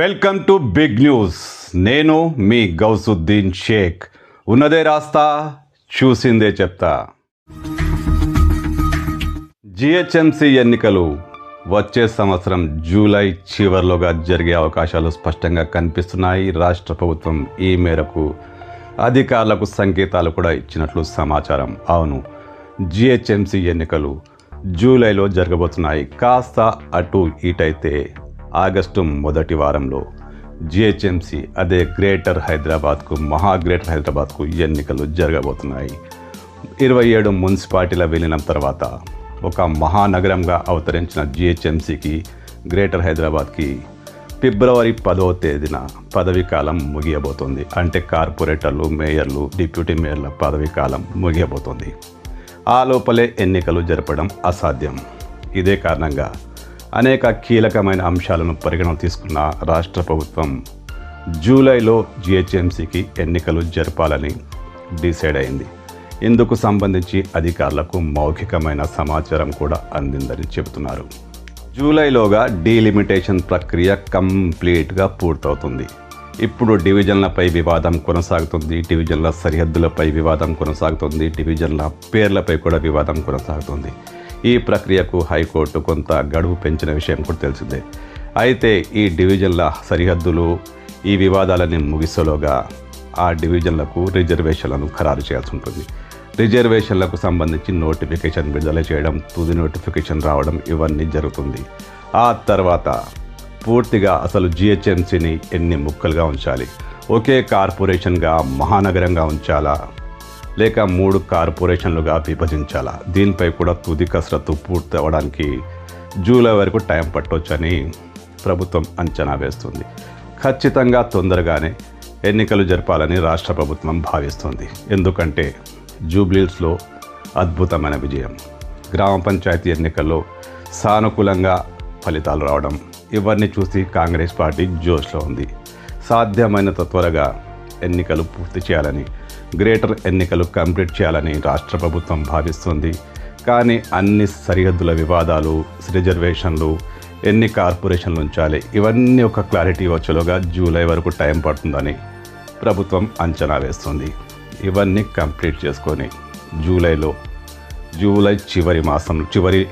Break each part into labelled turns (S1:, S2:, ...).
S1: Welcome to big news. నేను మీ గౌసుద్దీన్ షేక్. ఉన్నదే రాస్తా చూసిందే చెప్తా. జిహెచ్ఎంసి ఎన్నికలు వచ్చే సంవత్సరం జూలై చివరిలోగా జరిగే అవకాశాలు స్పష్టంగా కనిపిస్తున్నాయి. రాష్ట్ర ప్రభుత్వం ఈ మేరకు అధికారులకు సంకేతాలు కూడా ఇచ్చినట్లు సమాచారం. అవును జిహెచ్ఎంసి ఎన్నికలు జూలైలో జరగబోతున్నాయి. కాస్త అటు ఇటైతే ఆగస్టు మొదటి వారంలో జిహెచ్ఎంసి అదే గ్రేటర్ హైదరాబాద్కు మహా గ్రేటర్ హైదరాబాద్కు ఎన్నికలు జరగబోతున్నాయి. ఇరవై ఏడు మున్సిపాలిటీల విలీనం తర్వాత ఒక మహానగరంగా అవతరించిన జిహెచ్ఎంసికి గ్రేటర్ హైదరాబాద్కి ఫిబ్రవరి పదవ తేదీన పదవీ కాలం ముగియబోతోంది. అంటే కార్పొరేటర్లు మేయర్లు డిప్యూటీ మేయర్ల పదవీ కాలం ముగియబోతోంది. ఆ లోపలే ఎన్నికలు జరపడం అసాధ్యం. ఇదే కారణంగా అనేక కీలకమైన అంశాలను పరిగణన తీసుకున్న రాష్ట్ర ప్రభుత్వం జూలైలో జిహెచ్ఎంసీకి ఎన్నికలు జరపాలని డిసైడ్ అయింది. ఇందుకు సంబంధించి అధికారులకు మౌఖికమైన సమాచారం కూడా అందిందని చెబుతున్నారు. జూలైలోగా డీలిమిటేషన్ ప్రక్రియ కంప్లీట్గా పూర్తవుతుంది. ఇప్పుడు డివిజన్లపై వివాదం కొనసాగుతుంది డివిజన్ల సరిహద్దులపై వివాదం కొనసాగుతుంది డివిజన్ల పేర్లపై కూడా వివాదం కొనసాగుతుంది. ఈ ప్రక్రియకు హైకోర్టు కొంత గడువు పెంచిన విషయం కూడా తెలిసిందే. అయితే ఈ డివిజన్ల సరిహద్దులు ఈ వివాదాలని ముగిసలోగా ఆ డివిజన్లకు రిజర్వేషన్లను ఖరారు చేయాల్సి ఉంటుంది. రిజర్వేషన్లకు సంబంధించి నోటిఫికేషన్ విడుదల చేయడం తుది నోటిఫికేషన్ రావడం ఇవన్నీ జరుగుతుంది. ఆ తర్వాత పూర్తిగా అసలు జిహెచ్ఎంసీని ఎన్ని ముక్కలుగా ఉంచాలి? ఒకే కార్పొరేషన్గా మహానగరంగా ఉంచాలా? లేక మూడు కార్పొరేషన్లుగా విభజించాలా? దీనిపై కూడా తుది కసరత్తు పూర్తి అవ్వడానికి జూలై వరకు టైం పట్టొచ్చని ప్రభుత్వం అంచనా వేస్తుంది. ఖచ్చితంగా తొందరగానే ఎన్నికలు జరపాలని రాష్ట్ర ప్రభుత్వం భావిస్తుంది. ఎందుకంటే జూబ్లీస్లో అద్భుతమైన విజయం. గ్రామ పంచాయతీ ఎన్నికల్లో సానుకూలంగా ఫలితాలు రావడం ఇవన్నీ చూసి కాంగ్రెస్ పార్టీ జోష్లో ఉంది. సాధ్యమైనంత త్వరగా ఎన్నికలు పూర్తి చేయాలని గ్రేటర్ ఎన్నికలు కంప్లీట్ చేయాలని రాష్ట్ర ప్రభుత్వం భావిస్తుంది. కానీ అన్ని సరిహద్దుల వివాదాలు రిజర్వేషన్లు ఎన్ని కార్పొరేషన్లు ఉంచాలి ఇవన్నీ ఒక క్లారిటీ వచ్చేలోగా జూలై వరకు టైం పడుతుందని ప్రభుత్వం అంచనా వేస్తుంది. ఇవన్నీ కంప్లీట్ చేసుకొని జూలైలో జూలై చివరి మాసం చివరి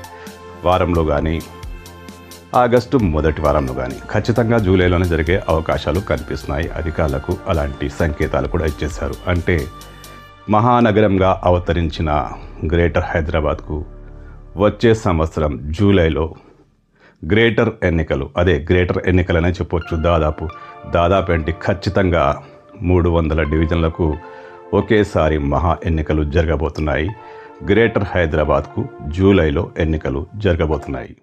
S1: వారంలో కానీ ఆగస్టు మొదటి వారంలో కానీ ఖచ్చితంగా జూలైలోనే జరిగే అవకాశాలు కనిపిస్తున్నాయి. అధికారులకు అలాంటి సంకేతాలు కూడా ఇచ్చేశారు. అంటే మహానగరంగా అవతరించిన గ్రేటర్ హైదరాబాద్కు వచ్చే సంవత్సరం జూలైలో గ్రేటర్ ఎన్నికలు. అదే గ్రేటర్ ఎన్నికలనే చెప్పొచ్చు దాదాపు. దాదాపు ఏంటి? ఖచ్చితంగా మూడు వందల డివిజన్లకు ఒకేసారి మహా ఎన్నికలు జరగబోతున్నాయి. గ్రేటర్ హైదరాబాద్కు జూలైలో ఎన్నికలు జరగబోతున్నాయి.